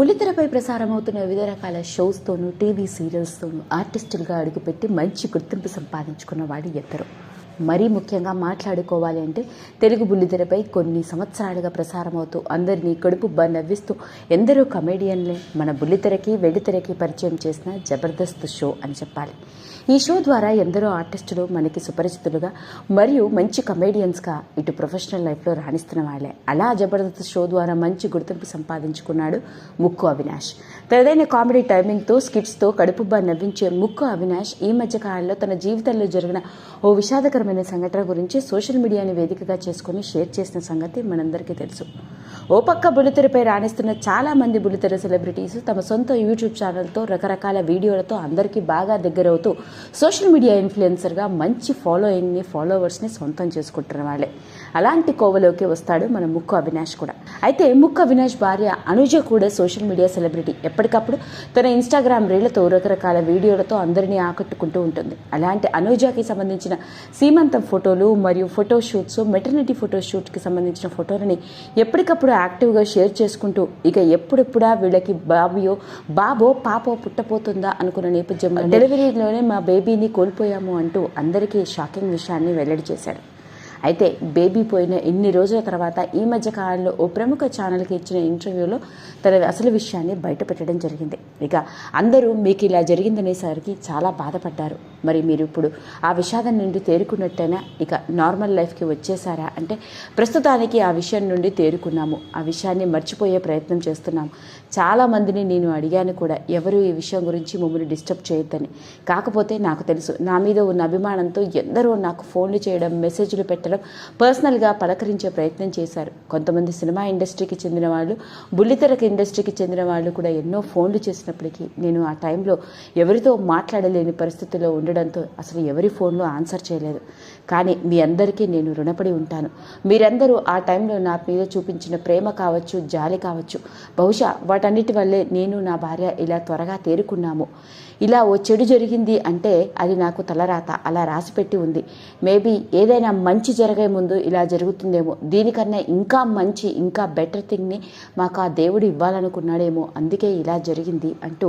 బుల్లితెరపై ప్రసారమవుతున్న వివిధ రకాల షోస్తోనూ టీవీ సీరియల్స్తోనూ ఆర్టిస్టులుగా అడుగుపెట్టి మంచి గుర్తింపు సంపాదించుకున్న వాడు ఎద్దరు మరీ ముఖ్యంగా మాట్లాడుకోవాలి అంటే తెలుగు బుల్లితెరపై కొన్ని సంవత్సరాలుగా ప్రసారమవుతూ అందరినీ కడుపు నవ్విస్తూ ఎందరో కమేడియన్లే మన బుల్లితెరకి వెడితెరకి పరిచయం చేసిన జబర్దస్త్ షో అని చెప్పాలి. ఈ షో ద్వారా ఎందరో ఆర్టిస్టులు మనకి సుపరిచితులుగా మరియు మంచి కమేడియన్స్గా ఇటు ప్రొఫెషనల్ లైఫ్లో రాణిస్తున్న వాళ్ళే. అలా జబర్దస్త్ షో ద్వారా మంచి గుర్తింపు సంపాదించుకున్నాడు ముక్కు అవినాష్. తనదైన కామెడీ టైమింగ్తో స్కిట్స్తో కడుపుబ్బా నవ్వించే ముక్కు అవినాష్ ఈ మధ్య కాలంలో తన జీవితంలో జరిగిన ఓ విషాదకరమైన సంఘటన గురించి సోషల్ మీడియాని వేదికగా చేసుకుని షేర్ చేసిన సంగతి మనందరికీ తెలుసు. ఓ పక్క బుల్లితెరపై రాణిస్తున్న చాలా మంది బుల్లితెర సెలబ్రిటీస్ తమ సొంత యూట్యూబ్ ఛానల్తో రకరకాల వీడియోలతో అందరికీ బాగా దగ్గరవుతూ సోషల్ మీడియా ఇన్ఫ్లుయెన్సర్గా మంచి ఫాలోయింగ్ని ఫాలోవర్స్ని సొంతం చేసుకుంటున్న వాళ్ళే. అలాంటి కోవలోకి వస్తాడు మన ముక్కు అవినాష్ కూడా. అయితే ముక్కు అవినాష్ భార్య అనుజ కూడా సోషల్ మీడియా సెలబ్రిటీ. ఎప్పటికప్పుడు తన ఇన్స్టాగ్రామ్ రీళ్ళతో రకరకాల వీడియోలతో అందరినీ ఆకట్టుకుంటూ ఉంటుంది. అలాంటి అనుజకి సంబంధించిన సీమంతం ఫోటోలు మరియు ఫోటో షూట్స్ మెటర్నిటీ ఫోటో షూట్కి సంబంధించిన ఫోటోలని ఎప్పటికప్పుడు యాక్టివ్గా షేర్ చేసుకుంటూ ఇక ఎప్పుడెప్పుడా వీళ్ళకి బాబియో బాబో పాపో పుట్టపోతుందా అనుకున్న నేపథ్యంలో డెలివరీలోనే మా బేబీని కోల్పోయాము అంటూ అందరికీ షాకింగ్ విషయాన్ని వెల్లడి చేశాడు. అయితే బేబీ పోయిన ఇన్ని రోజుల తర్వాత ఈ మధ్య కాలంలో ఓ ప్రముఖ ఛానల్కి ఇచ్చిన ఇంటర్వ్యూలో తన అసలు విషయాన్ని బయటపెట్టడం జరిగింది. ఇక అందరూ మీకు ఇలా జరిగిందనేసరికి చాలా బాధపడ్డారు. మరి మీరు ఇప్పుడు ఆ విషాదం నుండి తేరుకున్నట్టయినా ఇక నార్మల్ లైఫ్కి వచ్చేసారా? అంటే ప్రస్తుతానికి ఆ విషయం నుండి తేరుకున్నాము. ఆ విషయాన్ని మర్చిపోయే ప్రయత్నం చేస్తున్నాము చాలా మందిని నేను అడిగాను కూడా ఎవరు ఈ విషయం గురించి మమ్మల్ని డిస్టర్బ్ చేయొద్దని. కాకపోతే నాకు తెలుసు నా మీద ఉన్న అభిమానంతో ఎందరో నాకు ఫోన్లు చేయడం మెసేజ్లు పెట్టడం పర్సనల్గా పలకరించే ప్రయత్నం చేశారు. కొంతమంది సినిమా ఇండస్ట్రీకి చెందిన వాళ్ళు బుల్లితెరక ఇండస్ట్రీకి చెందిన వాళ్ళు కూడా ఎన్నో ఫోన్లు చేసినప్పటికీ నేను ఆ టైంలో ఎవరితో మాట్లాడలేని పరిస్థితిలో ఉండడంతో అసలు ఎవరి ఫోన్లో ఆన్సర్ చేయలేదు. కానీ మీ అందరికీ నేను రుణపడి ఉంటాను. మీరందరూ ఆ టైంలో నా మీద చూపించిన ప్రేమ కావచ్చు జాలి కావచ్చు బహుశా వాటన్నిటి వల్లే నేను నా భార్య ఇలా త్వరగా తేరుకున్నాము. ఇలా ఓ చెడు జరిగింది అంటే అది నాకు తలరాత అలా రాసిపెట్టి ఉంది. మేబీ ఏదైనా మంచి జరిగే ముందు ఇలా జరుగుతుందేమో దీనికన్నా ఇంకా మంచి ఇంకా బెటర్ థింగ్ని మాకు ఆ దేవుడు ఇవ్వాలనుకున్నాడేమో అందుకే ఇలా జరిగింది అంటూ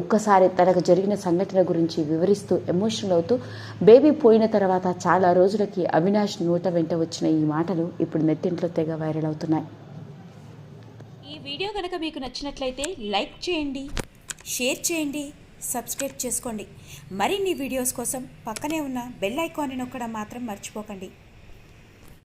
ఒక్కసారి తనకు జరిగిన సంఘటన గురించి వివరిస్తూ ఎమోషనల్ అవుతూ బేబీ పోయిన తర్వాత చాలా రోజులకి అవినాష్ నోట వెంట వచ్చిన ఈ మాటలు ఇప్పుడు నెట్టింట్లో తెగ వైరల్ అవుతున్నాయి. ఈ వీడియో కనుక మీకు నచ్చినట్లయితే లైక్ చేయండి షేర్ చేయండి సబ్స్క్రైబ్ చేసుకోండి. మరిన్ని వీడియోస్ కోసం పక్కనే ఉన్న బెల్ ఐకాన్ని నొక్కడం మాత్రం మర్చిపోకండి.